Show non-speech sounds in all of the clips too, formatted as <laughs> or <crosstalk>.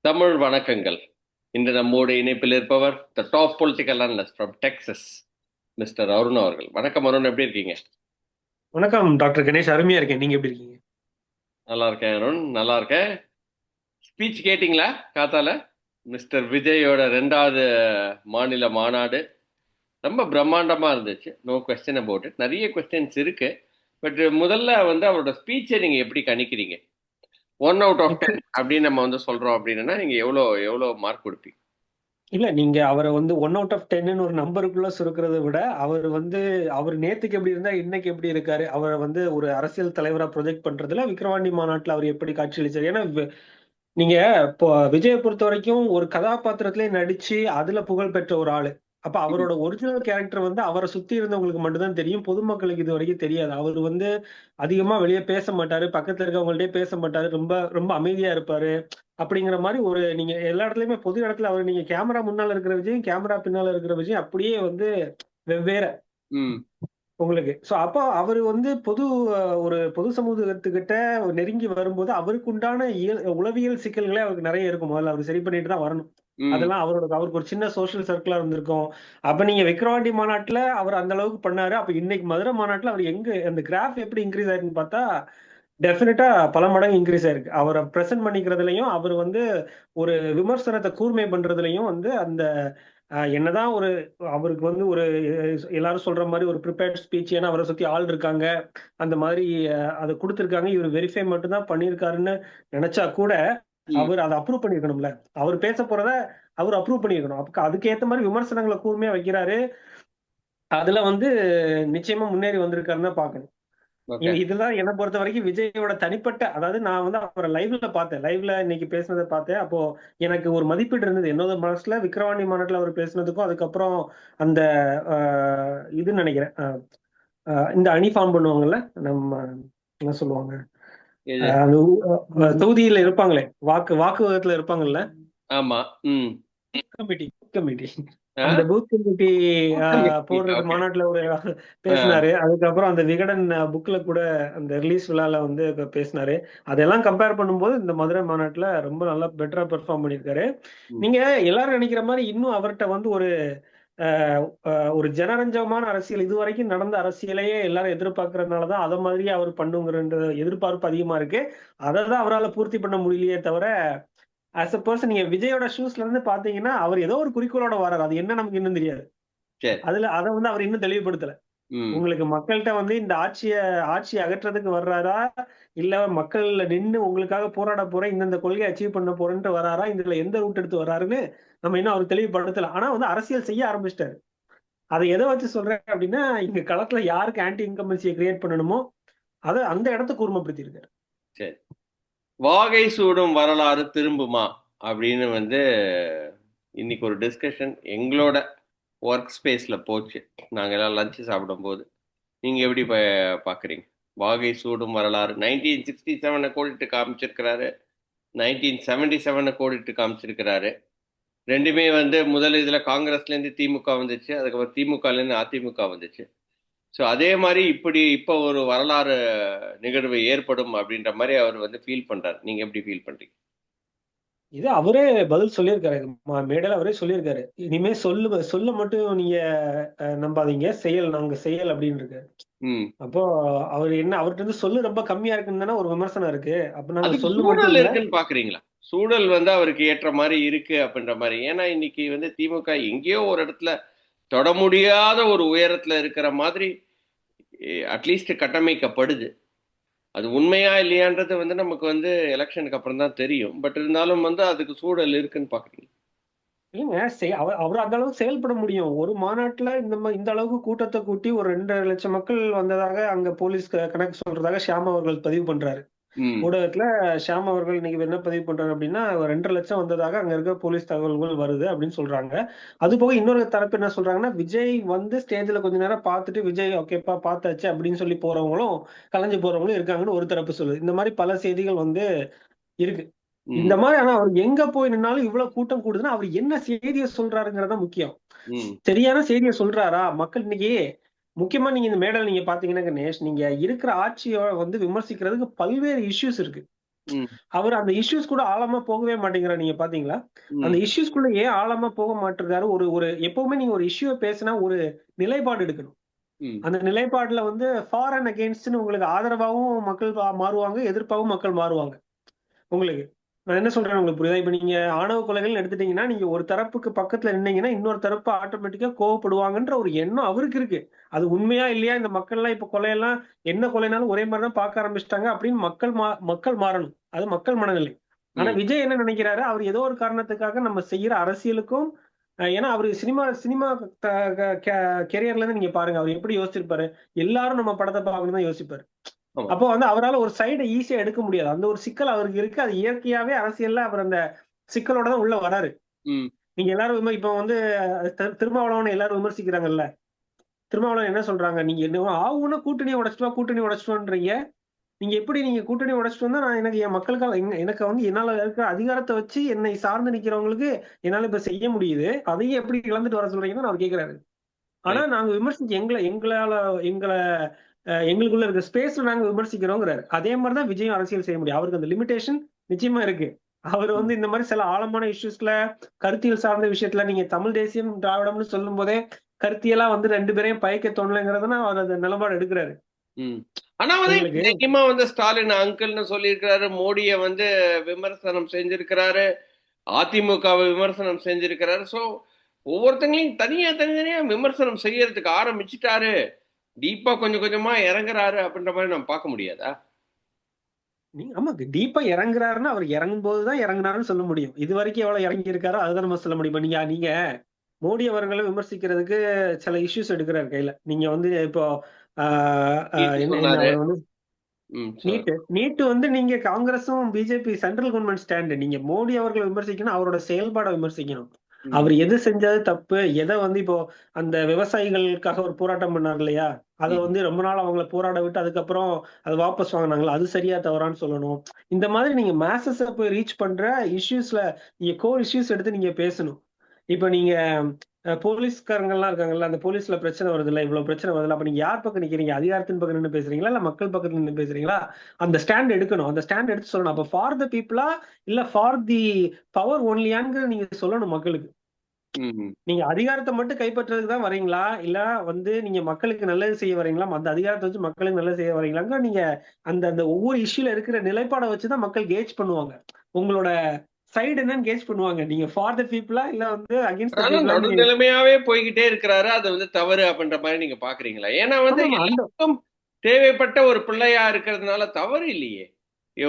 தமிழ் வணக்கங்கள். இன்று நம்மோடு இணைப்பில் இருப்பவர் the top political analyst from Texas mister Arun அவர்கள். வணக்கம் அருண் எப்படி இருக்கீங்க? வணக்கம் டாக்டர் கணேஷ். அருமையா இருக்கேன். நீங்க எப்படி இருக்கீங்க? நல்லா இருக்கேன் அருண். நல்லா இருக்கேன். ஸ்பீச் கேட்டிங்களா காத்தால? மிஸ்டர் விஜயோட ரெண்டாவது மாநில மாநாடு. ரொம்ப பிரம்மாண்டமா இருந்துச்சு. நோ கொஸ்டின் அபவுட் இட் நிறைய கொஸ்டின்ஸ் இருக்கு. பட் முதல்ல வந்து அவரோட ஸ்பீச்சை நீங்க எப்படி கணிக்கிறீங்க? ஒன் அவுட் ஆஃப் டென் அப்படின்னு நம்ம வந்து சொல்றோம் அப்படின்னா நீங்க எவ்வளோ எவ்வளோ மார்க் கொடுப்பீங்க? இல்ல நீங்க அவரை வந்து ஒன் அவுட் ஆஃப் டென்னு ஒரு நம்பருக்குள்ள சுருக்கிறத விட அவர் வந்து அவர் நேத்துக்கு எப்படி இருந்தா இன்னைக்கு எப்படி இருக்காரு அவரை வந்து ஒரு அரசியல் தலைவரா ப்ரொஜெக்ட் பண்றதுல விக்ரவாண்டி மாநாட்டுல அவர் எப்படி காட்சியளிச்சார்? ஏன்னா நீங்க இப்போ விஜயை பொறுத்த வரைக்கும் ஒரு கதாபாத்திரத்திலே நடிச்சு அதுல புகழ் பெற்ற ஒரு ஆளு. அப்ப அவரோட ஒரிஜினல் கேரக்டர் வந்து அவரை சுத்தி இருந்தவங்களுக்கு மட்டும்தான் தெரியும். பொதுமக்களுக்கு இது வரைக்கும் தெரியாது. அவர் வந்து அதிகமா வெளியே பேச மாட்டாரு. பக்கத்துல இருக்கவங்கள்ட்டே பேச மாட்டாரு. ரொம்ப ரொம்ப அமைதியா இருப்பாரு. அப்படிங்கிற மாதிரி ஒரு நீங்க எல்லா இடத்துலயுமே பொது இடத்துல அவர் நீங்க கேமரா முன்னால இருக்கிற விஜயம் கேமரா பின்னால இருக்கிற விஜயம் அப்படியே வந்து வெவ்வேறு ம். உங்களுக்கு. சோ அப்போ அவர் வந்து பொது ஒரு பொது சமூகத்துக்கிட்ட நெருங்கி வரும்போது அவருக்கு உண்டான இயல் உளவியல் சிக்கல்களே அவருக்கு நிறைய இருக்கும். முதல்ல அவர் சரி பண்ணிட்டு தான் வரணும். அதெல்லாம் அவரோட அவருக்கு ஒரு சின்ன சோசியல் சர்க்கிளா இருந்திருக்கும். அப்ப நீங்க விக்ரவாண்டி மாநாட்டுல அவர் அந்த அளவுக்கு பண்ணாரு. அப்ப இன்னைக்கு மதுரை மாநாட்டுல அவர் எங்க அந்த கிராஃப் எப்படி இன்க்ரீஸ் ஆயிருக்குன்னு பார்த்தா டெஃபினட்டா பல மடங்கு இன்க்ரீஸ் ஆயிருக்கு. அவரை பிரசன்ட் பண்ணிக்கிறதுலயும் அவர் வந்து ஒரு விமர்சனத்தை கூர்மை பண்றதுலயும் வந்து அந்த என்னதான் ஒரு அவருக்கு வந்து ஒரு எல்லாரும் சொல்ற மாதிரி ஒரு ப்ரிப்பேர்ட் ஸ்பீச் ஏன்னா அவரை சுத்தி ஆள் இருக்காங்க. அந்த மாதிரி அதை கொடுத்துருக்காங்க. இவர் வெரிஃபை மட்டும் தான் பண்ணியிருக்காருன்னு நினைச்சா கூட அவர் அதை அப்ரூவ் பண்ணிருக்கணும்ல அவர் பேச போறத அவர் அப்ரூவ் பண்ணிருக்கணும் அப்ப அதுக்கேத்த மாதிரி விமர்சனங்களை கூர்மையா வைக்கிறாரு. அதுல வந்து நிச்சயமா முன்னேறி வந்திருக்காருன்னு தான் பாக்கணும் இதுதான் என்னை பொறுத்த வரைக்கும் விஜயோட தனிப்பட்ட அதாவது நான் வந்து அவரை லைவ்ல பார்த்தேன். லைவ்ல இன்னைக்கு பேசினதை பார்த்தேன். அப்போ எனக்கு ஒரு மதிப்பீடு இருந்தது. என்னோட மனசுல விக்ரவாணி மாநாட்டுல அவர் பேசினதுக்கும் அதுக்கப்புறம் அந்த ஆஹ், இது நினைக்கிறேன். இந்த அணி ஃபார்ம் பண்ணுவாங்கல்ல நம்ம என்ன சொல்லுவாங்க? தொகுதியில இருப்பாங்களே. வாக்கு வாக்குவகத்துல இருப்பாங்கல்ல? ஆமா ம். Committee committee? அந்த பூத் கமிட்டி okay. மாநாட்டுல ஒரு பேசினாரு. அதுக்கப்புறம் அந்த விகடன் புக்ல கூட அந்த ரிலீஸ் விழால வந்து பேசினாரு. அதெல்லாம் கம்பேர் பண்ணும்போது இந்த மதுரை மாநாட்டுல ரொம்ப நல்லா பெட்டரா பெர்ஃபார்ம் பண்ணியிருக்காரு. ம். நீங்க எல்லாரும் நினைக்கிற மாதிரி இன்னும் அவர்கிட்ட வந்து ஒரு ஒரு ஜனரஞ்சகமான அரசியல் இது வரைக்கும் நடந்த அரசியலையே எல்லாரும் எதிர்பார்க்கறதுனாலதான் அதை மாதிரியே அவர் பண்ணுங்கிற எதிர்பார்ப்பு அதிகமா இருக்கு. அதை தான் அவரால் பூர்த்தி பண்ண முடியலையே தவிர ஆஸ் அ பர்சன் நீங்க விஜயோட ஷூஸ்ல இருந்து பாத்தீங்கன்னா அவர் ஏதோ ஒரு குறிக்கோளோட வராரு. அது என்ன நமக்கு இன்னும் தெரியாது. சரி. அதுல அதை வந்து அவர் இன்னும் தெளிவுபடுத்தல. உங்களுக்கு மக்கள்கிட்ட வந்து இந்த ஆட்சிய ஆட்சியை அகற்றதுக்கு வர்றாரா? இல்ல மக்கள்ல நின்னு உங்களுக்காக போராட போறேன் இந்தந்த கொள்கையை அச்சீவ் பண்ண போறேன்ட்டு வராரா இதுல எந்த ரூட் எடுத்து வராருன்னு நம்ம இன்னும் அவர் தெளிவுபடுத்தல. ஆனா வந்து அரசியல் செய்ய ஆரம்பிச்சிட்டாரு. அதை எதை வச்சு சொல்றேன் அப்படின்னா இங்க களத்துல யாருக்கு ஆன்டி இன்கம்பன்சியை கிரியேட் பண்ணணுமோ அதை அந்த இடத்த கூர்மைப்படுத்தியிருக்காரு சரி. வாகை சூடும் வரலாறு திரும்புமா? அப்படின்னு வந்து இன்னைக்கு ஒரு டிஸ்கஷன் எங்களோட ஒர்க் ஸ்பேஸில் போச்சு. நாங்கள் எல்லாம் லஞ்சு சாப்பிடும்போது. நீங்கள் எப்படி ப பார்க்குறீங்க வாகை சூடும் வரலாறு. நைன்டீன் சிக்ஸ்டி செவனை கோடிட்டு காமிச்சிருக்கிறாரு. நைன்டீன் செவன்டி செவனை கோடிட்டு காமிச்சிருக்கிறாரு. ரெண்டுமே வந்து முதல் இதில் காங்கிரஸ்லேருந்து திமுக வந்துச்சு. அதுக்கப்புறம் திமுகலேருந்து அதிமுக வந்துச்சு. ஸோ அதே மாதிரி இப்படி இப்போ ஒரு வரலாறு நிகழ்வு ஏற்படும் அப்படின்ற மாதிரி அவர் வந்து ஃபீல் பண்ணுறாரு நீங்கள் எப்படி ஃபீல் பண்ணுறீங்க இது அவரே பதில் சொல்லியிருக்காரு. ம- மேடையில அவரே சொல்லியிருக்காரு. இனிமே சொல்லு சொல்ல மட்டும் நீங்க நம்பாதீங்க. செயல் நாங்க செயல் அப்படின்னு இருக்காரு அப்போ அவர் என்ன அவர்கிட்ட இருந்து சொல்லு ரொம்ப கம்மியா இருக்குன்னு தானே ஒரு விமர்சனம் இருக்கு. அப்ப நாங்க சொல்லு மட்டும் இருக்குன்னு பாக்குறீங்களா? சூழல் வந்து அவருக்கு ஏற்ற மாதிரி இருக்கு அப்படின்ற மாதிரி. ஏன்னா இன்னைக்கு வந்து திமுக எங்கேயோ ஒரு இடத்துல தொட முடியாத ஒரு உயரத்துல இருக்கிற மாதிரி அட்லீஸ்ட் கட்டமைக்கப்படுது. அது உண்மையா இல்லையான்றது வந்து நமக்கு வந்து எலெக்ஷனுக்கு அப்புறம் தான் தெரியும். பட் இருந்தாலும் வந்து அதுக்கு சூழல் இருக்குன்னு பாக்குறீங்க இல்லைங்க செய்- அவர் அவர் அந்த அளவுக்கு செயல்பட முடியும். ஒரு மாநாட்டுல இந்த மா- இந்த அளவுக்கு கூட்டத்தை கூட்டி ஒரு ரெண்டு லட்சம் மக்கள் வந்ததாக அங்க போலீஸ் கணக்கு சொல்றதாக ஷியாம் அவர்கள் பதிவு பண்றாரு. ஊடகத்துல ஷியாம் அவர்கள் இன்னைக்கு என்ன பதிவு பண்றாரு அப்படின்னா ரெண்டரை லட்சம் வந்ததாக அங்க இருக்க போலீஸ் தகவல்கள் வருது அப்படின்னு சொல்றாங்க. அது போக இன்னொரு தரப்பு என்ன சொல்றாங்கன்னா விஜய் வந்து ஸ்டேஜ்ல கொஞ்ச நேரம் பார்த்துட்டு விஜய் ஓகேப்பா பார்த்தாச்சு அப்படின்னு சொல்லி போறவங்களும் கலைஞ்சு போறவங்களும் இருக்காங்கன்னு ஒரு தரப்பு சொல்லுது. இந்த மாதிரி பல செய்திகள் வந்து இருக்கு. இந்த மாதிரி ஆனா அவர் எங்க போய் நின்னாலும் இவ்வளவு கூட்டம் கூடுதுன்னா அவர் என்ன செய்தியை சொல்றாருங்கிறதா முக்கியம். சரியான செய்தியை சொல்றாரா? மக்கள் இன்னைக்கு முக்கியமா நீங்க இந்த மேடல் நீங்க பாத்தீங்கன்னா கணேஷ் நீங்க இருக்கிற ஆட்சியை வந்து விமர்சிக்கிறதுக்கு பல்வேறு இஷ்யூஸ் இருக்கு. அவர் அந்த இஷ்யூஸ் கூட ஆழமா போகவே மாட்டேங்கிறார் நீங்க பாத்தீங்களா? அந்த ம், இஷ்யூஸ்குள்ள ஏன் ஆழமா போக மாட்டிருக்காரு ஒரு ஒரு எப்பவுமே நீங்க ஒரு இஷ்யூ பேசினா ஒரு நிலைப்பாடு எடுக்கணும். அந்த நிலைப்பாடுல வந்து ஃபார் அண்ட் அகேன்ஸ்ட்னு உங்களுக்கு ஆதரவாகவும் மக்கள் மாறுவாங்க எதிர்ப்பாகவும் மக்கள் மாறுவாங்க. உங்களுக்கு. நான் என்ன சொல்றேன் உங்களுக்கு புரியுதா? இப்ப நீங்க ஆணவ கொலைகள் எடுத்துட்டீங்கன்னா நீங்க ஒரு தரப்புக்கு பக்கத்துல நின்னீங்கன்னா இன்னொரு தரப்பு ஆட்டோமேட்டிக்கா கோவப்படுவாங்கன்ற ஒரு எண்ணம் அவருக்கு இருக்கு. அது உண்மையா இல்லையா? இந்த மக்கள் எல்லாம் இப்ப கொலையெல்லாம் என்ன கொலைனாலும் ஒரே மாதிரி தான் பார்க்க ஆரம்பிச்சிட்டாங்க அப்படின்னு மக்கள் மா மக்கள் மாறணும். அது மக்கள் மனநிலை. ஆனா விஜய் என்ன நினைக்கிறாரு? அவர் ஏதோ ஒரு காரணத்துக்காக நம்ம செய்யற அரசியலுக்கும் ஏன்னா அவர் சினிமா சினிமா கெரியர்ல இருந்து நீங்க பாருங்க. அவர் எப்படி யோசிச்சிருப்பாரு? எல்லாரும் நம்ம படத்தை பார்க்கணும் தான் யோசிப்பாரு. அப்போ வந்து அவரால ஒரு சைடை ஈஸியா எடுக்க முடியாது. அந்த ஒரு சிக்கல் அவருக்கு இருக்கு. அது இயற்கையாவே அரசியல்ல அவர் அந்த சிக்கலோட தான் உள்ள வராரு. நீங்க எல்லாரும் இப்ப வந்து திருமாவளவனை எல்லாரும் விமர்சிக்கிறாங்கல்ல? திருமாவளவன் என்ன சொல்றாங்க? நீங்க என்ன ஆகும்னா கூட்டணி உடைச்சிட்டு வா கூட்டணி உடைச்சிட்டுன்றீங்க நீங்க எப்படி நீங்க கூட்டணி உடைச்சிட்டு வந்தா நான் எனக்கு என் மக்களுக்காக எனக்கு வந்து என்னால இருக்கிற அதிகாரத்தை வச்சு என்னை சார்ந்து நிக்கிறவங்களுக்கு என்னால இப்ப செய்ய முடியுது. அதையும் எப்படி இழந்துட்டு வர சொல்றீங்கன்னு அவர் கேக்குறாரு. ஆனா நாங்க விமர்சிக்க எங்களை எங்களால எங்களை எங்களுக்குள்ள இருக்க ஸ்பேஸ்ல நாங்க விமர்சிக்கிறோங்கிறாரு. அதே மாதிரிதான் விஜயம் அரசியல் செய்ய முடியும். அவருக்கு அந்த லிமிடேஷன் நிச்சயமா இருக்கு. அவர் வந்து இந்த மாதிரி சில ஆழமான இஷ்யூஸ்ல கருத்தியல் சார்ந்த விஷயத்துல நீங்க தமிழ் தேசியம் திராவிடம்னு சொல்லும் போதே கருத்தியலா வந்து ரெண்டு பேரையும் பயக்க தோணலைங்கிறதுனா அவர் அந்த நிலப்பாடு எடுக்கிறாரு. ஆனா வந்து தைரியமா வந்து ஸ்டாலின் அங்கிள்னு சொல்லியிருக்கிறாரு மோடிய வந்து விமர்சனம் செஞ்சிருக்கிறாரு அதிமுகவை விமர்சனம் செஞ்சிருக்கிறாரு. சோ ஒவ்வொருத்தங்களையும் தனியா தனித்தனியா விமர்சனம் செய்யறதுக்கு ஆரம்பிச்சிட்டாரு. டீப்பா கொஞ்சம் கொஞ்சமா இறங்குறாரு அப்படின்ற மாதிரி நம்ம பார்க்க முடியாதா? நீங்க ஆமா டீப்பா இறங்குறாருன்னா அவர் இறங்கும் போதுதான் இறங்குனாருன்னு சொல்ல முடியும். இது வரைக்கும் எவ்வளவு இறங்கி இருக்காரோ அதுதான் நம்ம சொல்ல முடியும். நீங்க நீங்க மோடி அவர்களை விமர்சிக்கிறதுக்கு சில இஷ்யூஸ் எடுக்கிறாரு கையில. நீங்க வந்து இப்போ நீட்டு. நீட்டு வந்து நீங்க காங்கிரஸும் பிஜேபி சென்ட்ரல் கவர்மெண்ட் ஸ்டாண்டு நீங்க மோடி அவர்களை விமர்சிக்கணும் அவரோட செயல்பாடை விமர்சிக்கணும். அவர் எது செஞ்சது தப்பு. எதை வந்து இப்போ அந்த விவசாயிகளுக்காக ஒரு போராட்டம் பண்ணார் இல்லையா? அதை. வந்து ரொம்ப நாள் அவங்கள போராட விட்டு அதுக்கப்புறம் அது வாபஸ் வாங்கினாங்களா? அது சரியா தவறான்னு சொல்லணும். இந்த மாதிரி நீங்க மேசஸ போய் ரீச் பண்ற இஷ்யூஸ்ல நீங்க கோர் இஷ்யூஸ் எடுத்து நீங்க பேசணும். இப்ப நீங்க அஹ், போலீஸ்காரங்கெல்லாம் இருக்காங்கல்ல அந்த போலீஸ்ல பிரச்சனை வருது இல்ல இவ்வளவு பிரச்சனை வருதுல்ல அப்ப நீங்க யார் பக்கம் நிக்கிறீங்க? அதிகாரத்தின் பக்கம் நின்று பேசுறீங்களா? இல்ல மக்கள் பக்கத்துல நின்று பேசுறீங்களா? அந்த ஸ்டாண்ட் எடுக்கணும். அந்த ஸ்டாண்ட் எடுத்து சொல்லணும். அப்ப ஃபார் த பீப்புளா இல்ல ஃபார் தி பவர் ஒன்லியான்னு நீங்க சொல்லணும் மக்களுக்கு. நீங்க அதிகாரத்தை மட்டும் கைப்பற்றுறதுக்கு தான் வரீங்களா இல்ல வந்து நீங்க மக்களுக்கு நல்லது செய்ய வரீங்களா அந்த அதிகாரத்தை வச்சு மக்களுக்கு நல்லது செய்ய வரீங்களாங்க நீங்க அந்த அந்த ஒவ்வொரு இஷ்யூல இருக்கிற நிலைப்பாடை வச்சுதான் மக்கள் கேஜ் பண்ணுவாங்க. உங்களோட சைடு என்னன்னு கேஜ் பண்ணுவாங்க. நீங்க ஃபார் த பீப்புளா இல்ல வந்து அகேன்ஸ்ட் நடுநிலைமையாவே போய்கிட்டே இருக்கிறாரு. அது வந்து தவறு அப்படின்ற மாதிரி நீங்க பாக்குறீங்களா? ஏன்னா வந்து எல்லாருக்கும் தேவைப்பட்ட ஒரு பிள்ளையா இருக்கிறதுனால தவறு இல்லையே.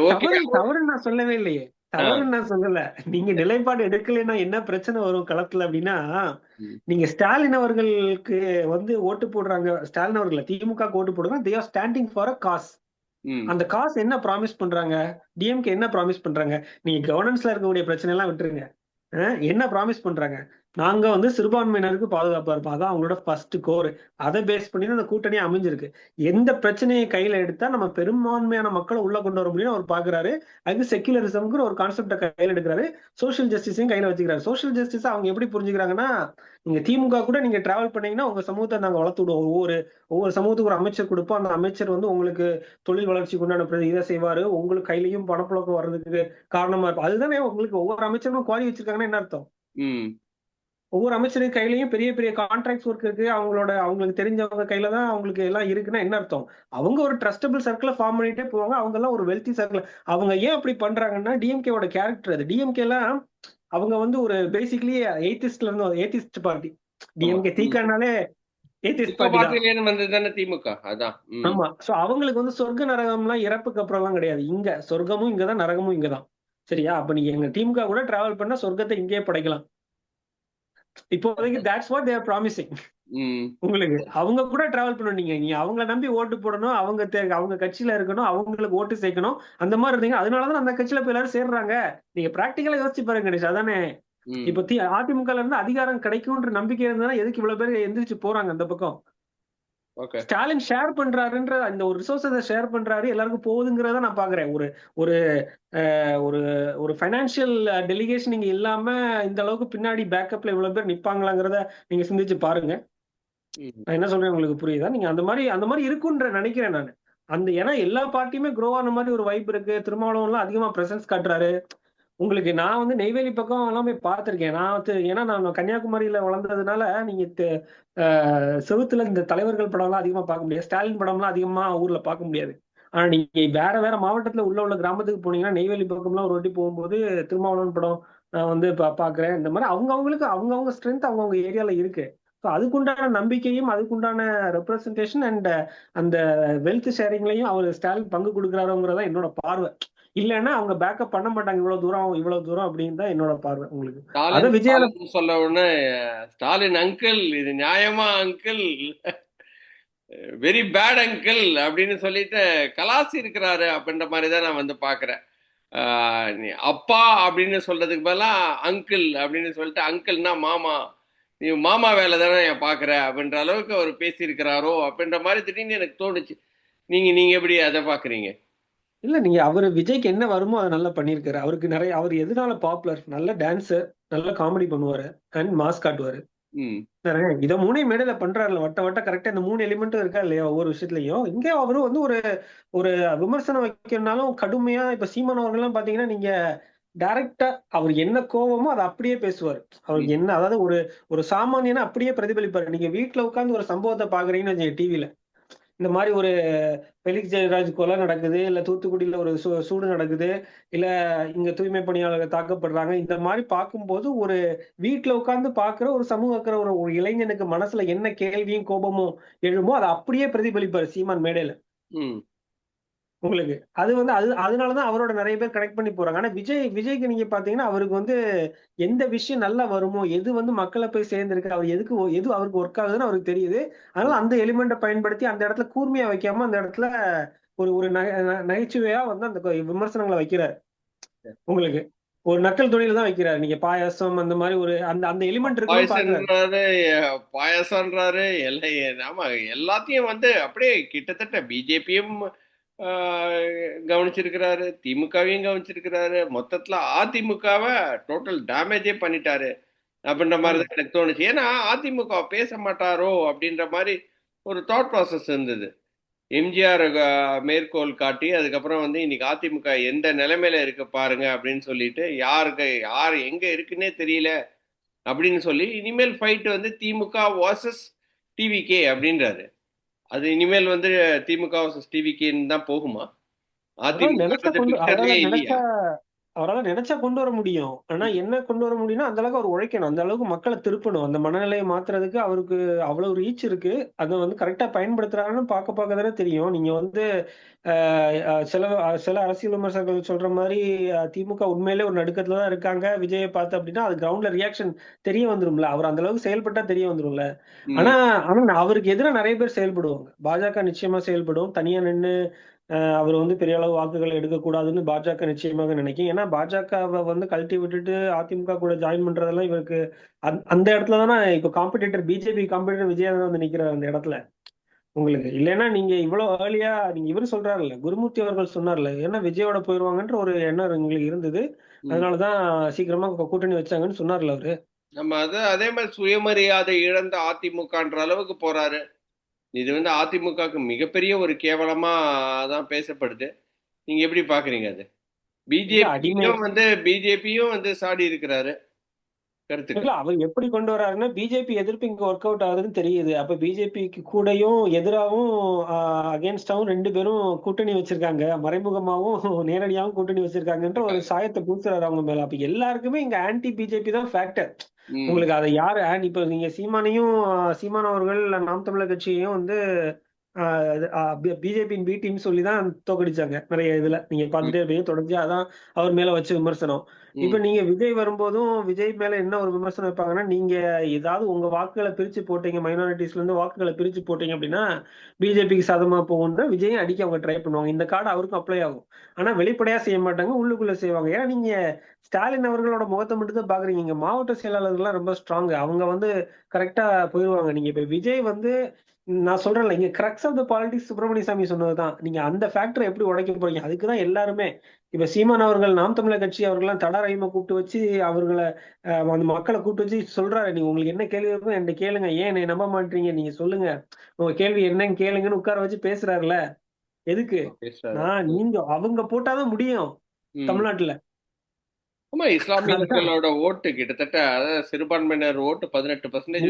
ஓகே. தவறு நான் சொல்லவே இல்லையே. தவறுன்னு நான் சொல்லல. நீங்க நிலைப்பாடு எடுக்கலைன்னா என்ன பிரச்சனை வரும் களத்துல அப்படின்னா. நீங்க ஸ்டாலின் அவர்களுக்கு வந்து ஓட்டு போடுறாங்க. ஸ்டாலின் அவர்கள் திமுக ஓட்டு போடுறாங்க they are standing for a cause அந்த காசு என்ன ப்ராமிஸ் பண்றாங்க? டிஎம்கே என்ன ப்ராமிஸ் பண்றாங்க? நீங்க கவர்னன்ஸ்ல இருக்கக்கூடிய பிரச்சனை எல்லாம் விட்டுருங்க. என்ன ப்ராமிஸ் பண்றாங்க? நாங்க வந்து சிறுபான்மையினருக்கு பாதுகாப்பா இருப்போம். அதான் அவங்களோட ஃபர்ஸ்ட் கோர் அதை பேஸ் பண்ணி அந்த கூட்டணி அமைஞ்சிருக்கு. எந்த பிரச்சனையை கையில எடுத்தா நம்ம பெரும்பான்மையான மக்களை உள்ள கொண்டு வர முடியும் அவர் பாக்குறாரு. அது செக்யுலரிசம்ங்கிற ஒரு கான்செப்டை கையில எடுக்கிறாரு. சோஷியல் ஜஸ்டிஸையும் கையில வச்சுக்கிறாரு. சோஷியல் ஜஸ்டிஸ் அவங்க எப்படி புரிஞ்சுக்கிறாங்கன்னா நீங்க திமுக கூட நீங்க டிராவல் பண்ணீங்கன்னா உங்க சமூகத்தை நாங்க வளர்த்து விடுவோம். ஒவ்வொரு ஒவ்வொரு சமூகத்துக்கு ஒரு அமைச்சர் கொடுப்போம். அந்த அமைச்சர் வந்து உங்களுக்கு தொழில் வளர்ச்சிக்கு உண்டான இதை செய்வாரு. உங்களுக்கு கையிலயும் பணப்புழக்கம் வர்றதுக்கு காரணமா இருக்கும் அதுதானே உங்களுக்கு ஒவ்வொரு அமைச்சரும் குவாரி வச்சிருக்காங்கன்னா என்ன அர்த்தம்? ஒவ்வொரு அமைச்சருக்கு கையிலயும் பெரிய பெரிய கான்ட்ராக்ட்ஸ் ஒர்க் இருக்கு. அவங்களோட அவங்களுக்கு தெரிஞ்சவங்க கையில தான் அவங்களுக்கு எல்லாம் இருக்குன்னா என்ன அர்த்தம்? அவங்க ஒரு ட்ரஸ்டபிள் சர்க்கிளை ஃபார்ம் பண்ணிட்டே போவாங்க. அவங்க எல்லாம் ஒரு வெல்த்தி சர்க்கிள் அவங்க ஏன் அப்படி பண்றாங்கன்னா டிஎம்கேவோட கேரக்டர் அது. டிஎம்கே எல்லாம் அவங்க வந்து ஒரு பேசிக்கலி எய்திஸ்ட்ல இருந்து எய்திஸ்ட் பார்ட்டி டிஎம்கே. தீக்கானாலே ஆமா. சோ அவங்களுக்கு வந்து சொர்க்க நரகம்லாம் இறப்புக்கு அப்புறம் எல்லாம் கிடையாது. இங்க சொர்க்கமும் இங்கதான் நரகமும் இங்கதான். சரியா? அப்ப நீங்க எங்க திமுக கூட டிராவல் பண்ணா சொர்க்கத்தை இங்கேயே படைக்கலாம். இப்போதைக்கு தட்ஸ் வாட் தேர் ப்ராமிசிங் உங்களுக்கு அவங்க கூட டிராவல் பண்ணணும். நீங்க நீங்க அவங்கள நம்பி ஓட்டு போடணும். அவங்க தே- அவங்க கட்சியில இருக்கணும். அவங்களுக்கு ஓட்டு சேர்க்கணும். அந்த மாதிரி இருந்தீங்க. அதனாலதான் அந்த கட்சியில போய் எல்லாரும் சேர்றாங்க. நீங்க பிராக்டிக்கலா யோசிச்சு பாருங்க கணேஷ். அதானே. இப்ப அதிமுக இருந்து அதிகாரம் கிடைக்கும்ன்ற நம்பிக்கை இருந்தா எதுக்கு இவ்வளவு பேர் எந்திரிச்சு போறாங்க அந்த பக்கம்? ஸ்டாலின் ஷேர் பண்றாருன்ற அந்த ஒரு ரிசோர்ஸை ஷேர் பண்றாரு எல்லாருக்கும் போகுதுங்கிறத நான் பாக்குறேன். ஒரு ஒரு ஒரு ஒரு ஃபைனான்சியல் டெலிகேஷன் நீங்க இல்லாம இந்த அளவுக்கு பின்னாடி பேக்கப்ல இவ்வளவு பேர் நிப்பாங்களாங்கிறத நீங்க சிந்திச்சு பாருங்க. நான் என்ன சொல்றேன் உங்களுக்கு புரியுதா? நீங்க அந்த மாதிரி அந்த மாதிரி இருக்குன்ற நினைக்கிறேன் நான். அந்த ஏன்னா எல்லா பார்ட்டியுமே க்ரோ ஆன மாதிரி ஒரு வைப் இருக்கு. திருமாவளவன்லாம் அதிகமா பிரசன்ஸ் காட்டுறாரு. உங்களுக்கு நான் வந்து நெய்வேலி பக்கம் எல்லாம் போய் பார்த்துருக்கேன். நான் வந்து ஏன்னா நான் கன்னியாகுமரியில வளர்ந்ததுனால நீங்க தெ- செவுத்துல இந்த தலைவர்கள் படம்லாம் அதிகமா பார்க்க முடியாது. ஸ்டாலின் படம்லாம் அதிகமா ஊர்ல பார்க்க முடியாது. ஆனா நீங்க வேற வேற மாவட்டத்துல உள்ள உள்ள கிராமத்துக்கு போனீங்கன்னா நெய்வேலி பக்கம்லாம் ஒரு வாட்டி போகும்போது திருமாவளவன் படம் நான் வந்து பா- இந்த மாதிரி அவங்க அவங்களுக்கு அவங்கவுங்க ஸ்ட்ரென்த் அவங்கவுங்க ஏரியால இருக்கு. ஸோ அதுக்குண்டான நம்பிக்கையும் அதுக்குண்டான ரெப்ரஸன்டேஷன் அண்ட் அந்த வெல்த் ஷேரிங்லையும் அவர் ஸ்டாலின் பங்கு கொடுக்குறாருங்கிறதா என்னோட பார்வை. இல்லைன்னா அவங்க பேக்கப் பண்ண மாட்டாங்க. இவ்வளவு தூரம் இவ்வளவு தூரம் அப்படின்னு தான் என்னோட பார்வை உங்களுக்கு. அத ஸ்டாலின் சொல்ல உடனே ஸ்டாலின் அங்கிள் இது நியாயமா அங்கிள் வெரி பேட் அங்கிள் அப்படின்னு சொல்லிட்டு கலாசி இருக்கிறாரு அப்படின்ற மாதிரி தான் நான் வந்து பார்க்குறேன். அப்பா அப்படின்னு சொல்றதுக்கு பதிலா அங்கிள் அப்படின்னு சொல்லிட்டு அங்கிள்னா மாமா. நீ மாமா வேலை தானே என் பார்க்குற? அப்படின்ற அளவுக்கு அவர் பேசியிருக்கிறாரோ அப்படின்ற மாதிரி திடீர்னு எனக்கு தோணுச்சு. நீங்க நீங்க எப்படி அதை பார்க்குறீங்க? இல்ல நீங்க அவரு விஜய்க்கு என்ன வருமோ அதை நல்லா பண்ணியிருக்காரு. அவருக்கு நிறைய அவர் எதனால பாப்புலர் நல்ல டான்ஸர் நல்ல காமெடி பண்ணுவாரு. அண்ட் மாஸ் காட்டுவாரு. இதை மூணே மேடையில பண்றாருல வட்ட வட்ட கரெக்டா இந்த மூணு எலிமெண்ட்டும் இருக்கா இல்லையா ஒவ்வொரு விஷயத்துலயும்? இங்க அவரு வந்து ஒரு ஒரு விமர்சனம் வைக்கணும்னாலும் கடுமையா இப்ப சீமான் அவர்கள்லாம் பாத்தீங்கன்னா நீங்க டைரக்டா அவர் என்ன கோவமோ அதை அப்படியே பேசுவார். அவருக்கு என்ன அதாவது ஒரு ஒரு சாமானியனா அப்படியே பிரதிபலிப்பாரு. நீங்க வீட்டுல உட்கார்ந்து ஒரு சம்பவத்தை பாக்குறீங்கன்னு வச்சுங்க டிவில இந்த மாதிரி ஒரு பெலிக்ஸ் ஜெயராஜ் கொலை நடக்குது இல்ல தூத்துக்குடியில ஒரு சூ- சூடு நடக்குது இல்ல இங்க தூய்மை பணியாளர்கள் தாக்கப்படுறாங்க இந்த மாதிரி பார்க்கும்போது ஒரு வீட்டுல உட்கார்ந்து பாக்குற ஒரு சமூக ஒரு ஒரு இளைஞனுக்கு மனசுல என்ன கேள்வியும் கோபமும் எழுமோ அதை அப்படியே பிரதிபலிப்பாரு சீமான் மேடையில. உங்களுக்கு. அது வந்து அது அதனாலதான் அவரோட நிறைய பேர் கனெக்ட் பண்ணி போறாங்க. ஆனா விஜய் விஜய்க்கு நீங்க பாத்தீங்கன்னா அவருக்கு வந்து எந்த விஷயம் நல்லா வருமோ எது வந்து மக்களை போய் சேர்ந்திருக்கு அவர் எதுக்கு எது அவருக்கு ஒர்க் ஆகுதுன்னு அவருக்கு தெரியுது. அதனால அந்த எலிமெண்ட்டை பயன்படுத்தி அந்த இடத்துல கூர்மையா வைக்காம அந்த இடத்துல ஒரு ஒரு ந- நகைச்சுவையா வந்து அந்த விமர்சனங்களை வைக்கிறார். உங்களுக்கு. ஒரு நக்கல் துணியில தான் வைக்கிறாரு. நீங்க பாயாசம் அந்த மாதிரி ஒரு அந்த அந்த எலிமெண்ட் இருக்கு பாயாசம்ன்றாரு எல்லாம் ஆமா எல்லாத்தையும் வந்து அப்படியே கிட்டத்தட்ட பிஜேபியும் கவனிச்சிருக்கிறாரு திமுகவையும் கவனிச்சிருக்கிறாரு. மொத்தத்துல அதிமுகவை டோட்டல் டேமேஜே பண்ணிட்டாரு. அப்படின்ற மாதிரி தான் எனக்கு தோணுச்சு. ஏன்னா அதிமுக பேச மாட்டாரோ அப்படின்ற மாதிரி ஒரு தாட் ப்ராசஸ் இருந்தது. எம்ஜிஆர் மேற்கோள் காட்டி அதுக்கப்புறம் வந்து இன்னைக்கு அதிமுக எந்த நிலைமையில இருக்கு பாருங்க அப்படின்னு சொல்லிட்டு யாருக்கு யார் எங்க இருக்குன்னே தெரியல அப்படின்னு சொல்லி இனிமேல் ஃபைட் வந்து திமுக வாசஸ் டிவிகே அப்படின்றாரு. அது இனிமேல் வந்து திமுக டிவிகேன்னு தான் போகுமா? அதிமுக அவரால் நினைச்சா கொண்டு வர முடியும். ஆனா என்ன கொண்டு வர முடியும்னா அந்த அளவுக்கு அவர் உழைக்கணும். அந்த அளவுக்கு மக்களை திருப்பணும். அந்த மனநிலையை மாத்துறதுக்கு அவருக்கு அவ்வளவு ரீச் இருக்கு. அதை வந்து கரெக்டா பயன்படுத்துறாருன்னு பார்க்க பார்க்க தானே தெரியும். நீங்க வந்து சில சில அரசியல் விமர்சகர்கள் சொல்ற மாதிரி திமுக உண்மையிலே ஒரு நடுக்கத்துல தான் இருக்காங்க. விஜயை பார்த்து அப்படின்னா அது கிரவுண்ட்ல ரியாக்ஷன் தெரிய வந்துரும்ல. அவர் அந்த அளவுக்கு செயல்பட்டா தெரிய வந்துரும்ல. ஆனா ஆனா அவருக்கு எதிராக நிறைய பேர் செயல்படுவாங்க. பாஜக நிச்சயமா செயல்படும். தனியா நின்னு அஹ் அவர் வந்து பெரிய அளவு வாக்குகள் எடுக்கக்கூடாதுன்னு பாஜக நிச்சயமாக நினைக்கும். ஏன்னா பாஜகவை வந்து கழட்டி விட்டுட்டு அதிமுக கூட ஜாயின் பண்றதெல்லாம் இவருக்கு அந்த இடத்துல தானே இப்ப காம்படிட்டர் பிஜேபி காம்படிட்டர் விஜயா தான் வந்து நிக்கிறார் அந்த இடத்துல. உங்களுக்கு இல்லைன்னா நீங்க இவ்வளவு ஏர்லியா நீங்க இவரு சொல்றாருல்ல குருமூர்த்தி அவர்கள் சொன்னார்ல ஏன்னா விஜயோட போயிருவாங்கன்ற ஒரு எண்ணம் எங்களுக்கு இருந்தது. அதனாலதான் சீக்கிரமா கூட்டணி வச்சாங்கன்னு சொன்னார்ல அவரு. நம்ம அது அதே மாதிரி சுயமரியாதை இழந்த அதிமுகன்ற அளவுக்கு போறாரு. இது வந்து அதிமுகவுக்கு மிகப்பெரிய ஒரு கேவலமா தான் பேசப்படுது. நீங்க எப்படி பாக்குறீங்க அது? பிஜேபியும் வந்து பிஜேபியும் வந்து சாடி இருக்கிறாரு. இல்ல அவர் எப்படி கொண்டு வர்றாருன்னா பிஜேபி எதிர்ப்பு இங்க ஒர்க் அவுட் ஆகுதுன்னு தெரியுது. அப்ப பிஜேபிக்கு கூடயும் எதிராகவும் அகேன்ஸ்டாவும் ரெண்டு பேரும் கூட்டணி வச்சிருக்காங்க. மறைமுகமாவும் நேரடியாவும் கூட்டணி வச்சிருக்காங்கன்ற ஒரு சாயத்தை பூசுறாரு அவங்க மேல. அப்ப எல்லாருக்குமே இங்க ஆன்டி பிஜேபி தான் ஃபேக்டர் உங்களுக்கு அதை யாரு இப்ப நீங்க சீமானையும் சீமான் அவர்கள் நாம் தமிழர் கட்சியையும் வந்து பிஜேபியின் பி டீம் சொல்லி தான் தோக்கடிச்சாங்க நிறைய இதுல. நீங்க பார்த்துட்டே இருப்பீங்க. தொடர்ந்து அதான் அவர் மேல வச்ச விமர்சனம். இப்ப நீங்க விஜய் வரும்போதும் விஜய் மேல என்ன ஒரு விமர்சனம் வைப்பாங்கன்னா நீங்க ஏதாவது உங்க வாக்குகளை பிரிச்சு போட்டீங்க மைனாரிட்டிஸ்ல இருந்து வாக்குகளை பிரிச்சு போட்டீங்க அப்படின்னா பிஜேபிக்கு சாதகமா போகும்னு விஜயும் அடிக்க அவங்க ட்ரை பண்ணுவாங்க. இந்த கார்டு அவருக்கும் அப்ளை ஆகும். ஆனா வெளிப்படையா செய்ய மாட்டாங்க உள்ளுக்குள்ள செய்வாங்க. ஏன்னா நீங்க ஸ்டாலின் அவர்களோட முகத்தை மட்டும் தான் பாக்குறீங்க. இங்க மாவட்ட செயலாளர்கள்லாம் ரொம்ப ஸ்ட்ராங் அவங்க வந்து கரெக்டா போயிருவாங்க. நீங்க இப்ப விஜய் வந்து நான் சொல்றேன்ல இங்க crux of the politics Subramanian Swamy சொன்னதுதான். நீங்க அந்த ஃபேக்டரை எப்படி உடைக்க போறீங்க? அதுக்குதான் எல்லாருமே இப்ப சீமான் அவர்கள் நாம் தமிழர் கட்சி அவர்கள்லாம் தடா ரஹீமை கூப்பிட்டு வச்சு அவர்களை அந்த மக்களை கூப்பிட்டு வச்சு சொல்றாரு. நீங்க உங்களுக்கு என்ன கேள்வி இருக்கும் என்கிட்ட கேளுங்க. ஏன் என்னை நம்ப மாட்டீங்க? நீங்க சொல்லுங்க. உங்க கேள்வி என்னன்னு கேளுங்கன்னு உட்கார வச்சு பேசுறாருல எதுக்கு? நான் நீங்க அவங்க போட்டாதான் முடியும். தமிழ்நாட்டுல. ஆமா இஸ்லாமியர்களோட ஓட்டு கிட்டத்தட்ட சிறுபான்மையினர் ஓட்டு பதினெட்டு பர்சன்டேஜ்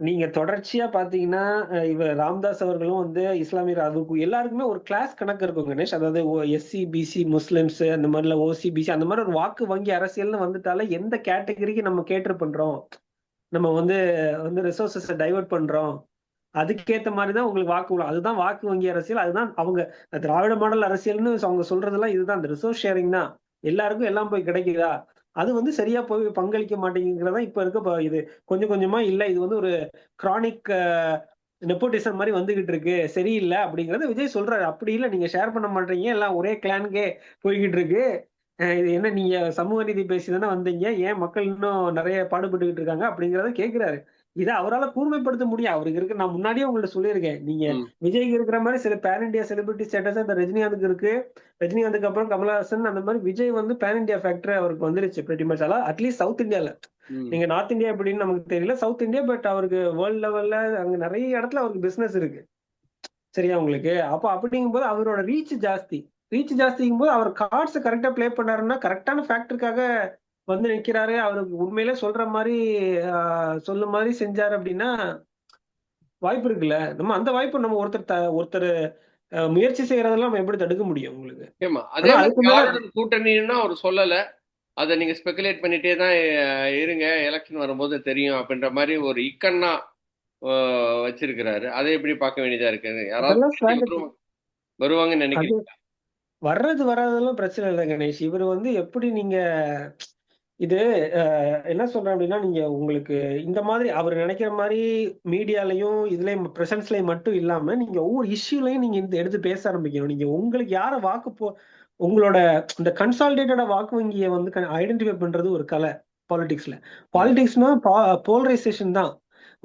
நீங்க தொடர்ச்சியா பாத்தீங்கன்னா இவ ராம்தாஸ் அவர்களும் வந்து இஸ்லாமியர் அதுக்கு எல்லாருக்குமே ஒரு கிளாஸ் கணக்கு இருக்கும் கணேஷ். அதாவது எஸ்சி பிசி முஸ்லிம்ஸ் அந்த மாதிரில ஓசி பிசி அந்த மாதிரி ஒரு வாக்கு வங்கி அரசியல்னு வந்துட்டாலே எந்த கேட்டகரிக்கு நம்ம கேட்டர் பண்றோம்? நம்ம வந்து வந்து ரிசோர்சஸ் டைவர்ட் பண்றோம்? அதுக்கேத்த மாதிரி தான் உங்களுக்கு வாக்கு விழும் அதுதான் வாக்கு வங்கி அரசியல் அதுதான் அவங்க திராவிட மாடல் அரசியல்னு அவங்க சொல்றதெல்லாம் இதுதான். அந்த ரிசோர்ஸ் ஷேரிங் தான். எல்லாருக்கும் எல்லாம் போய் கிடைக்குதா? அது வந்து சரியா போய் பங்களிக்க மாட்டேங்கிறதா இப்ப இருக்க இது கொஞ்சம் கொஞ்சமா இல்ல இது வந்து ஒரு கிரானிக் நெப்போட்டிசம் மாதிரி வந்துகிட்டு இருக்கு. சரியில்லை அப்படிங்கறத விஜய் சொல்றாரு. அப்படி இல்ல நீங்க ஷேர் பண்ண மாட்டீங்க. எல்லாம் ஒரே கிளான்கே போய்கிட்டு இருக்கு. இது என்ன நீங்க சமூக நீதி பேசி தானே வந்தீங்க? ஏன் மக்கள் இன்னும் நிறைய பாடுபட்டுக்கிட்டு இருக்காங்க? அப்படிங்கறத கேக்குறாரு. இதை அவரால கூர்மைப்படுத்த முடியும். அவருக்கு இருக்கு நான் முன்னாடியே உங்கள்ட்ட சொல்லியிருக்கேன். நீங்க. விஜய்க்கு இருக்கிற மாதிரி சில பேன் இண்டியா செலிபிரிட்டி ஸ்டேட்டஸ் இந்த ரஜினிகாந்துக்கு இருக்கு. ரஜினிகாந்துக்கு அப்புறம் கமலஹாசன் அந்த மாதிரி விஜய் வந்து பேன் இண்டியா ஃபேக்டர் அவருக்கு வந்துருச்சு pretty much. அதாவது அட்லீஸ்ட் சவுத் இந்தியால. நீங்க நார்த் இந்தியா எப்படின்னு நமக்கு தெரியல. சவுத் இந்தியா பட் அவருக்கு வேர்ல்ட் லெவல்ல அங்க நிறைய இடத்துல அவருக்கு பிசினஸ் இருக்கு. சரியா உங்களுக்கு? அப்ப அப்படிங்கும்போது அவரோட ரீச் ஜாஸ்தி. ரீச் ஜாஸ்திங்கும் போது அவர் கார்ட்ஸ் கரெக்டா ப்ளே பண்ணாருன்னா கரெக்டான ஃபேக்டருக்காக வந்து நிக்கிறாரு. அவருக்கு உண்மையிலே சொல்ற மாதிரி சொல்ல மாதிரி செஞ்சாரு அப்படின்னா வாய்ப்பு இருக்குல்ல. நம்ம அந்த வாய்ப்பு நம்ம ஒருத்தர் த- ஒருத்தர் முயற்சி செய்யறதெல்லாம் நம்ம எப்படி தடுக்க முடியும் உங்களுக்கு? ஏமா அதே கூட்டணின்னா அவர் சொல்லல. அதை நீங்க ஸ்பெகுலேட் பண்ணிட்டே தான் இருங்க. எலெக்ஷன் வரும்போது தெரியும் அப்படின்ற மாதிரி ஒரு இக்கண்ணா வச்சிருக்கிறாரு. அதை எப்படி பார்க்க வேண்டியதா இருக்கு? யாராவது வருவாங்கன்னு நினைக்கிறீங்க வர்றது வராதெல்லாம் பிரச்சனை இல்லை கணேஷ். இவர் வந்து எப்படி நீங்க இது என்ன சொல்றேன் அப்படின்னா நீங்க உங்களுக்கு இந்த மாதிரி அவர் நினைக்கிற மாதிரி மீடியாலையும் இதுலயும் பிரசன்ஸ்லயும் மட்டும் இல்லாம நீங்க ஒவ்வொரு இஷ்யூலையும் நீங்க இந்த எடுத்து பேச ஆரம்பிக்கணும். நீங்க உங்களுக்கு யார வாக்கு போ உங்களோட இந்த கன்சாலிடேட்டட வாக்கு வங்கியை வந்து ஐடென்டிஃபை பண்றது ஒரு கலை பாலிடிக்ஸ்ல பாலிடிக்ஸ்னா போலரைசேஷன் தான்.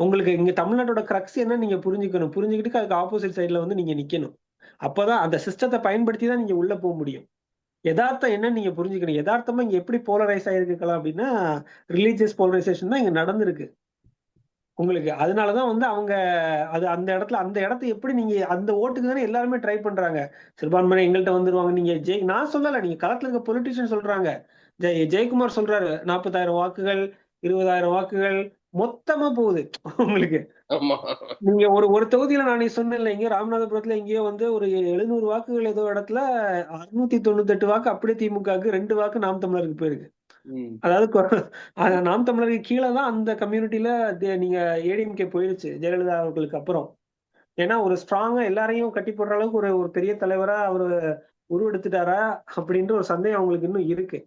உங்களுக்கு இங்க தமிழ்நாட்டோட கிரக்ஸ் என்ன நீங்க புரிஞ்சுக்கணும். புரிஞ்சுக்கிட்டு அதுக்கு ஆப்போசிட் சைட்ல வந்து நீங்க நிக்கணும். அப்பதான் அந்த சிஸ்டத்தை பயன்படுத்தி தான் நீங்க உள்ள போக முடியும். யதார்த்தம் என்ன நீங்க புரிஞ்சுக்கணும். யதார்த்தமா இங்க எப்படி போலரைஸ் ஆயிருக்கலாம் அப்படின்னா ரிலீஜியஸ் போலரைசேஷன் தான் இங்க நடந்திருக்கு. உங்களுக்கு அதனாலதான் வந்து அவங்க அது அந்த இடத்துல அந்த இடத்த எப்படி நீங்க அந்த ஓட்டுக்கு தானே எல்லாருமே ட்ரை பண்றாங்க. சிறுபான்மையினர் எங்கள்கிட்ட வந்துருவாங்க. நீங்க ஜெய் நான் சொல்லல நீங்க களத்துல இருக்க பொலிட்டிஷியன் சொல்றாங்க. ஜெய் ஜெயக்குமார் சொல்றாரு நாற்பதாயிரம் வாக்குகள் இருபதாயிரம் வாக்குகள் மொத்தமா போகுது. உங்களுக்கு நீங்க ஒரு ஒரு தொகுதியில நான் நீ சொன்னேன்ல இங்க ராமநாதபுரத்துல எங்கேயோ வந்து ஒரு எழுநூறு வாக்குகள் ஏதோ இடத்துல அறுநூத்தி தொண்ணூத்தி எட்டு வாக்கு அப்படியே திமுகவுக்கு ரெண்டு வாக்கு நாம் தமிழருக்கு போயிருக்கு. அதாவது நாம் தமிழருக்கு கீழே தான் அந்த கம்யூனிட்டியில நீங்க ஏடிஎம்கே போயிடுச்சு ஜெயலலிதா அவர்களுக்கு அப்புறம். ஏன்னா ஒரு ஸ்ட்ராங்கா எல்லாரையும் கட்டி போடுற அளவுக்கு ஒரு ஒரு பெரிய தலைவரா அவர் உருவெடுத்துட்டாரா அப்படின்ற ஒரு சந்தேகம் அவங்களுக்கு இன்னும் இருக்கு.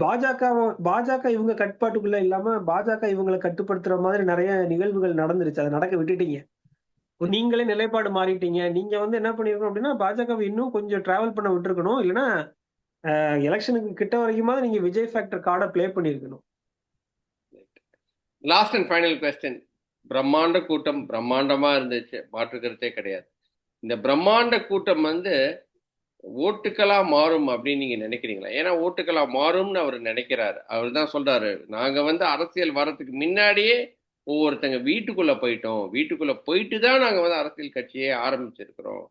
பாஜக பாஜக இவங்க கட்டுப்பாட்டுக்குள்ள இல்லாம பாஜக இவங்களை கட்டுப்படுத்துற மாதிரி நிறைய நிகழ்வுகள் நடந்துருச்சு. அதை நடக்க விட்டுட்டீங்க. நீங்களே நிலைப்பாடு மாறிட்டீங்க. நீங்க வந்து என்ன பண்ணிருக்கணும் அப்படின்னா பாஜகவை இன்னும் கொஞ்சம் டிராவல் பண்ண விட்டுருக்கணும். இல்லைன்னா எலெக்ஷனுக்கு கிட்ட வரைக்குமாவது நீங்க விஜய் ஃபேக்டர் கார்டை ப்ளே பண்ணிருக்கணும். லாஸ்ட் அண்ட் ஃபைனல் கொஸ்டின் பிரம்மாண்ட கூட்டம் பிரம்மாண்டமா இருந்துச்சு. மாற்றுக்கிறதே கிடையாது. இந்த பிரம்மாண்ட கூட்டம் வந்து ஓட்டுக்களா மாறும் அப்படின்னு நீங்க நினைக்கிறீங்களா? ஏன்னா ஓட்டுக்களா மாறும்னு அவர் நினைக்கிறாரு. அவர் தான் சொல்றாரு நாங்க வந்து அரசியல் வர்றதுக்கு முன்னாடியே ஒவ்வொருத்தங்க வீட்டுக்குள்ள போயிட்டோம். வீட்டுக்குள்ள போயிட்டு தான் நாங்க வந்து அரசியல் கட்சியே ஆரம்பிச்சிருக்கிறோம்.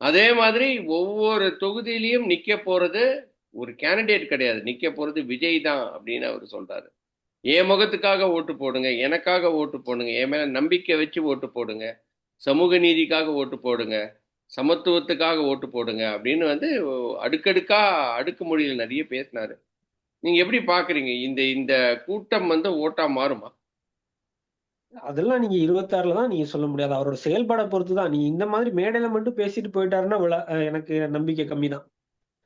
அதே மாதிரி ஒவ்வொரு தொகுதியிலையும் நிக்க போறது ஒரு கேண்டிடேட் கிடையாது. நிக்க போறது விஜய் தான் அப்படின்னு அவர் சொல்றாரு. என் முகத்துக்காக ஓட்டு போடுங்க. எனக்காக ஓட்டு போடுங்க. என் மேல நம்பிக்கை வச்சு ஓட்டு போடுங்க. சமூக நீதிக்காக ஓட்டு போடுங்க. சமத்துவத்துக்காக ஓட்டு போடுங்க அப்படின்னு வந்து அடுக்கடுக்கா அடுக்கு மொழியில் நிறைய பேசினாரு. நீங்க எப்படி பாக்குறீங்க? இந்த இந்த கூட்டம் வந்து ஓட்டா மாறுமா? அதெல்லாம் நீங்க இருபத்தாறுல தான் நீங்க சொல்ல முடியாது. அவரோட செயல்பாடை பொறுத்து தான் நீ இந்த மாதிரி மேடையில மட்டும் பேசிட்டு போயிட்டாருன்னா எனக்கு நம்பிக்கை கம்மி தான்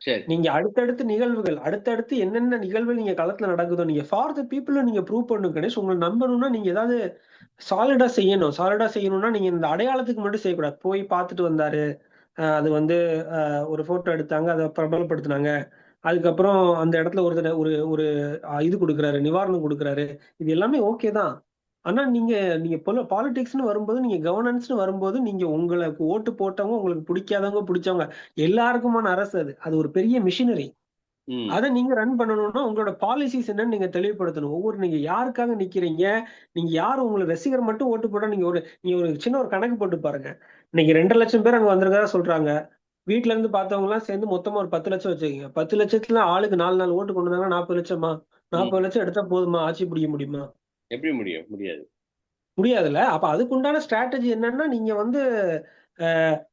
சரி. நீங்க அடுத்தடுத்து நிகழ்வுகள் அடுத்தடுத்து என்னென்ன நிகழ்வுகள் நீங்க களத்துல நடக்குதோ நீங்க ஃபார் த பீப்புள் நீங்க ப்ரூவ் பண்ணும் கணேஷ் உங்களை நம்பணும்னா நீங்க ஏதாவது சாலிடா செய்யணும். சாலிடா செய்யணும்னா நீங்க இந்த அடையாளத்துக்கு மட்டும் செய்யக்கூடாது. போய் பார்த்துட்டு வந்தாரு. அஹ் அது வந்து ஒரு போட்டோ எடுத்தாங்க அதை பிரபலப்படுத்தினாங்க. அதுக்கப்புறம் அந்த இடத்துல ஒரு தடவை ஒரு ஒரு இது கொடுக்குறாரு நிவாரணம் கொடுக்குறாரு. இது எல்லாமே ஓகே தான். ஆனா நீங்க நீங்க பாலிடிக்ஸ்னு வரும்போது நீங்க கவர்னன்ஸ்னு வரும்போது நீங்க உங்களுக்கு ஓட்டு போட்டவங்க உங்களுக்கு பிடிக்காதவங்க பிடிச்சவங்க எல்லாருக்குமான அரசு அது. அது ஒரு பெரிய மிஷினரி அதை நீங்க ரன் பண்ணணும்னா உங்களோட பாலிசிஸ் என்னன்னு நீங்க தெளிவுபடுத்தணும். ஒவ்வொரு நீங்க யாருக்காக நிக்கிறீங்க? நீங்க யார்? உங்களுக்கு ரசிகர் மட்டும் ஓட்டு போட்டா நீங்க ஒரு நீங்க ஒரு சின்ன ஒரு கணக்கு போட்டு பாருங்க. இன்னைக்கு ரெண்டரை லட்சம் பேர் அங்க வந்திருக்கதா சொல்றாங்க. வீட்ல இருந்து பார்த்தவங்க எல்லாம் சேர்ந்து மொத்தமா ஒரு பத்து லட்சம் வச்சுக்கோங்க பத்து லட்சத்துல ஆளுக்கு நாலு நாலு ஓட்டு கொண்டு வந்தாங்கன்னா நாற்பது லட்சமா? நாற்பது லட்சம் எடுத்தா போதுமா? ஆட்சி பிடிக்க முடியுமா? எப்படி முடியும் முடியாது. முடியாதுல்ல? அப்ப அதுக்குண்டான ஸ்ட்ராட்டஜி என்னன்னா நீங்க வந்து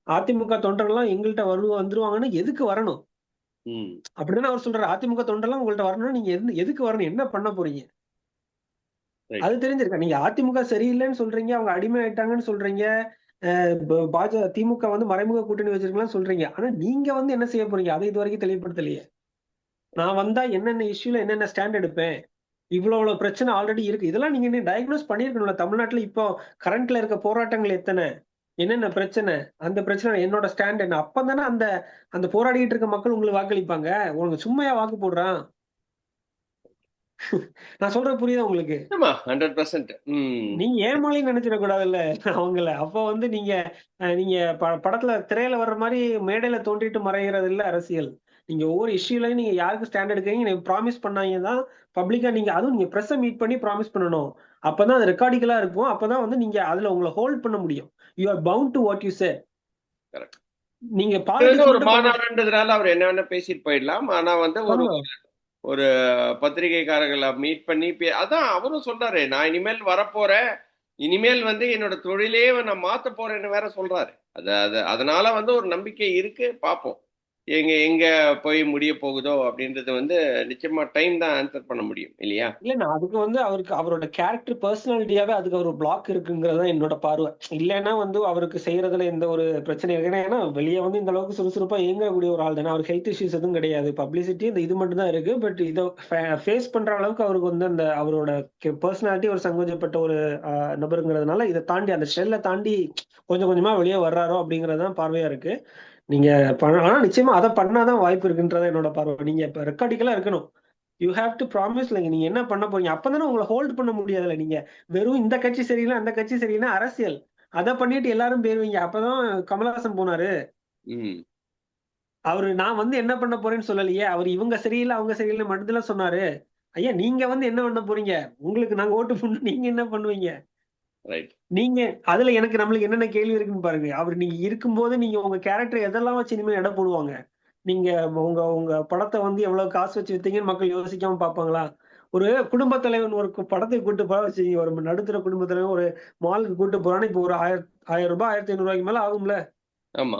அதிமுக தொண்டர்கள்லாம் எங்கள்கிட்ட வருவ வந்துருவாங்கன்னு எதுக்கு வரணும்? ம். அப்படிதானே அவர் சொல்றாரு. அதிமுக தொண்டர்லாம் உங்கள்ட்ட வரணும்னா நீங்க எது- எதுக்கு வரணும்? என்ன பண்ண போறீங்க. அது தெரிஞ்சிருக்கா? நீங்க அதிமுக சரியில்லைன்னு சொல்றீங்க அவங்க அடிமை ஆயிட்டாங்கன்னு சொல்றீங்க அஹ் ப- பாஜ திமுக வந்து மறைமுக கூட்டணி வச்சிருக்கலாம் சொல்றீங்க. ஆனா நீங்க வந்து என்ன செய்ய போறீங்க? அதை இது வரைக்கும் தெளிவுபடுத்தலையே. நான் வந்தா என்னென்ன இஷ்யூல என்னென்ன ஸ்டாண்ட் எடுப்பேன்? இவ்வளவு இவ்வளவு பிரச்சனை ஆல்ரெடி இருக்கு. இதெல்லாம் நீங்க என்ன டயக்னோஸ் பண்ணிருக்கணும்ல. தமிழ்நாட்டுல இப்போ கரண்ட்ல இருக்க போராட்டங்கள் எத்தனை? என்னென்ன பிரச்சனை? அந்த பிரச்சனை என்னோட ஸ்டாண்ட் என்ன? அப்பதானே அந்த அந்த போராடிட்டு இருக்க மக்கள் உங்களுக்கு வாக்களிப்பாங்க? உங்களுக்கு சும்மையா வாக்கு போடுறான். <laughs> நான் சொல்றது புரியுதா உங்களுக்கு? ஹண்ட்ரட் பர்சன்ட் நீங்க ஏமாளின்னு நினைச்சிடக் கூடாதுல்ல அவங்கள? அப்ப வந்து நீங்க நீங்க படத்துல திரையில வர்ற மாதிரி மேடையில தோன்றிட்டு மறைகிறது இல்ல அரசியல். நீங்க ஒவ்வொரு இஷ்யூலையும் நீங்க யாருக்கு ஸ்டாண்ட் எடுக்கிறீங்க நீங்க ப்ராமிஸ் பண்ணாங்க தான் பப்ளிக்கா நீங்க அதுவும் நீங்க ப்ரெஸ்ஸை மீட் பண்ணி ப்ராமிஸ் பண்ணணும். அப்பதான் அது ரெக்கார்டிக்கலா இருக்கும். அப்பதான் வந்து நீங்க அதுல உங்களை ஹோல்ட் பண்ண முடியும். You are bound to what you say. நீங்க ஒரு மாநாடுன்றதுனால அவர் என்ன வேணா பேசிட்டு போயிடலாம். ஆனா வந்து ஒரு ஒரு பத்திரிகைக்காரர்களை மீட் பண்ணி அதான் அவரும் சொல்றாரு நான் இனிமேல் வரப்போறேன். இனிமேல் வந்து என்னோட தொழிலே நான் மாத்த போறேன்னு வேற சொல்றாரு. அது அது அதனால வந்து ஒரு நம்பிக்கை இருக்கு. பார்ப்போம் எங்க எங்க போய் முடிய போகுதோ அப்படின்றது வந்து நிச்சயமா டைம் தான் ஆன்சர் பண்ண முடியும் இல்லையா? இல்ல நான் அதுக்கு வந்து அவருக்கு அவரோட கேரக்டர் பர்சனாலிட்டியாவே அதுக்கு ஒரு பிளாக் இருக்குங்கிறது தான் என்னோட பார்வை. இல்லைன்னா வந்து அவருக்கு செய்யறதுல எந்த ஒரு பிரச்சனையும் இருக்கு ஏன்னா- வெளியே வந்து இந்த அளவுக்கு சுறுசுறுப்பா இயங்கக்கூடிய ஒரு ஆள் தானே. அவருக்கு ஹெல்த் இஷ்யூஸ் எதுவும் கிடையாது. பப்ளிசிட்டி இந்த இது மட்டும் தான் இருக்கு. பட் இதை ஃபேஸ் பண்ற அளவுக்கு அவருக்கு வந்து அந்த அவரோட பர்சனாலிட்டி ஒரு சங்கோஜப்பட்ட ஒரு நபருங்கிறதுனால இதை தாண்டி அந்த ஷெல்லை தாண்டி கொஞ்சம் கொஞ்சமா வெளியே வர்றாரோ அப்படிங்கிறது தான் பார்வையா இருக்கு. நீங்க ஆனா நிச்சயமா அதை பண்ணாதான் வாய்ப்பு இருக்குன்றத என்னோட பார்வை. நீங்க இப்ப ரெக்கார்டிக்கலா இருக்கணும். You have to promise like நீங்க என்ன பண்ண போறீங்க? அப்பதானே உங்களை ஹோல்ட் பண்ண முடியாதுல்ல நீங்க. வெறும் இந்த கட்சி சரியில்லை அந்த கட்சி சரியில்லை அரசியல். அதை பண்ணிட்டு எல்லாரும் போயிருவீங்க அப்பதான் கமலஹாசன் போனாரு. ம். அவரு நான் வந்து என்ன பண்ண போறேன்னு சொல்லலையே. அவர் இவங்க சரியில்லை அவங்க சரியில்லை மட்டும்தான் சொன்னாரு. ஐயா நீங்க வந்து என்ன பண்ண போறீங்க? உங்களுக்கு நாங்க ஓட்டு பண்ண நீங்க என்ன பண்ணுவீங்க? ரைட் நீங்க அதுல எனக்கு நம்மளுக்கு என்னென்ன கேள்வி இருக்குன்னு பாருங்க. அவர் நீங்க இருக்கும்போது நீங்க உங்க கேரக்டர் எதெல்லாம் வச்சு இனிமேல் இடம் போடுவாங்க? நீங்க உங்க உங்க படத்தை வந்து எவ்வளவு காசு வச்சு வித்தீங்கன்னு மக்கள் யோசிக்காம பாப்பாங்களா ஒரு குடும்ப தலைவன் ஒரு படத்தை கூட்டு போற வச்சு ஒரு நடுத்தர குடும்ப தலைவன் ஒரு மாலுக்கு கூட்டு போறான்னு இப்போ ஒரு ஆயிரம் ஆயிரம் ரூபாய் ஆயிரத்தி ஐநூறு ரூபாய்க்கு மேல ஆகும்ல? ஆமா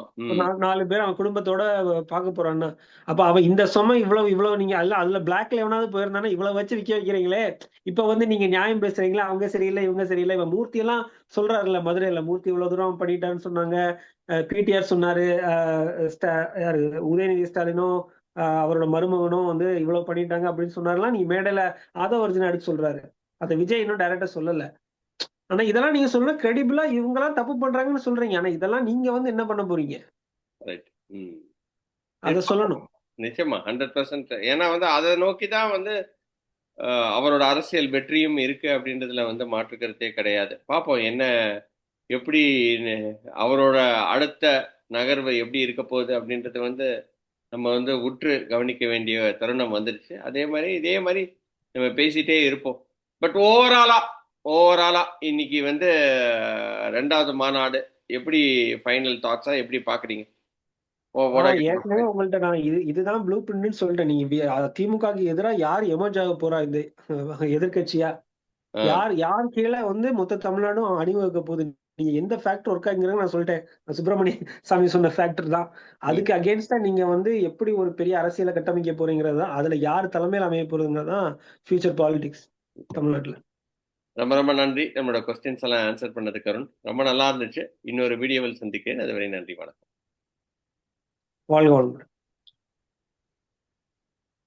நாலு பேர் அவன் குடும்பத்தோட பார்க்க போறான்னா அப்ப அவன் இந்த சுமை இவ்வளவு இவ்வளவு நீங்க அல்ல அதுல பிளாக்ல எவனாவது போயிருந்தானா இவ்வளவு வச்சு விக்க வைக்கிறீங்களே இப்ப வந்து நீங்க நியாயம் பேசுறீங்களா? அவங்க சரியில்லை இவங்க சரியில்லை. இவன் மூர்த்தி எல்லாம் சொல்றாருல்ல மதுரையில மூர்த்தி இவ்வளவு தூரம் பண்ணிட்டான்னு சொன்னாங்க. பிடிஆர் சொன்னாரு. யாரு? உதயநிதி ஸ்டாலினும் அவரோட மருமகனும் வந்து இவ்வளவு பண்ணிட்டாங்க அப்படின்னு சொன்னாருலாம் நீங்க மேடையில ஆதவ அர்ஜுன் அடிச்சு சொல்றாரு. அத விஜய் இன்னும் டைரக்டா சொல்லல. ஆனா இதெல்லாம் நீங்க சொல்ல கிரெடிபிளா இவங்கெல்லாம் தப்பு பண்றாங்கன்னு சொல்றீங்க. ஆனா இதெல்லாம் நீங்க வந்து என்ன பண்ண போறீங்க? அத சொல்லணும். நிச்சயமா ஹண்ட்ரட் பர்சன்ட் ஏன்னா வந்து அதை நோக்கி தான் வந்து அவரோட அரசியல் வெற்றியும் இருக்கு அப்படின்றதுல வந்து மாற்று கருத்தே கிடையாது. பார்ப்போம் என்ன எப்படி அவரோட அடுத்த நகர்வு எப்படி இருக்க போகுது அப்படின்றது வந்து நம்ம வந்து உற்று கவனிக்க வேண்டிய தருணம் வந்துருச்சு. அதே மாதிரி இதே மாதிரி நம்ம பேசிட்டே இருப்போம். பட் ஓவராலா ஓவராலா இன்னைக்கு வந்து ரெண்டாவது மாநாடு. எப்படி ஃபைனல் தாட்ஸா எப்படி பாக்குறீங்க? ஏற்கனவே உங்கள்ட்ட நான் இது இதுதான் ப்ளூ பிரிண்ட்னு சொல்லிட்டேன் நீங்க திமுகக்கு எதிரா யார் எமர்ஜ் ஆக போறா இந்த ஆ. யார் யார் கீழே வந்து மொத்த தமிழ்நாடும் அணிவகுக்க போகுது? நீங்க எந்த ஃபேக்டர் ஒர்க் ஆகுங்கிறத நான் சொல்லிட்டேன். சுப்பிரமணிய சாமி சொன்ன ஃபேக்டர் தான். அதுக்கு அகேன்ஸ்டா நீங்க வந்து எப்படி ஒரு பெரிய அரசியலை கட்டமைக்க போறீங்கிறது தான் அதுல யார் தலைமையில் அமைய போறதுங்கிறது தான் ஃபியூச்சர் பாலிடிக்ஸ் தமிழ்நாட்டுல. ரொம்ப ரொம்ப நன்றி. நம்மளோட கொஸ்டின்ஸ் எல்லாம் ஆன்சர் பண்ணது கருண். ரொம்ப நல்லா இருந்துச்சு. இன்னொரு வீடியோவில் சந்திக்கிறேன். அதுவரை நன்றி வணக்கம். வாழ்க வாழ்க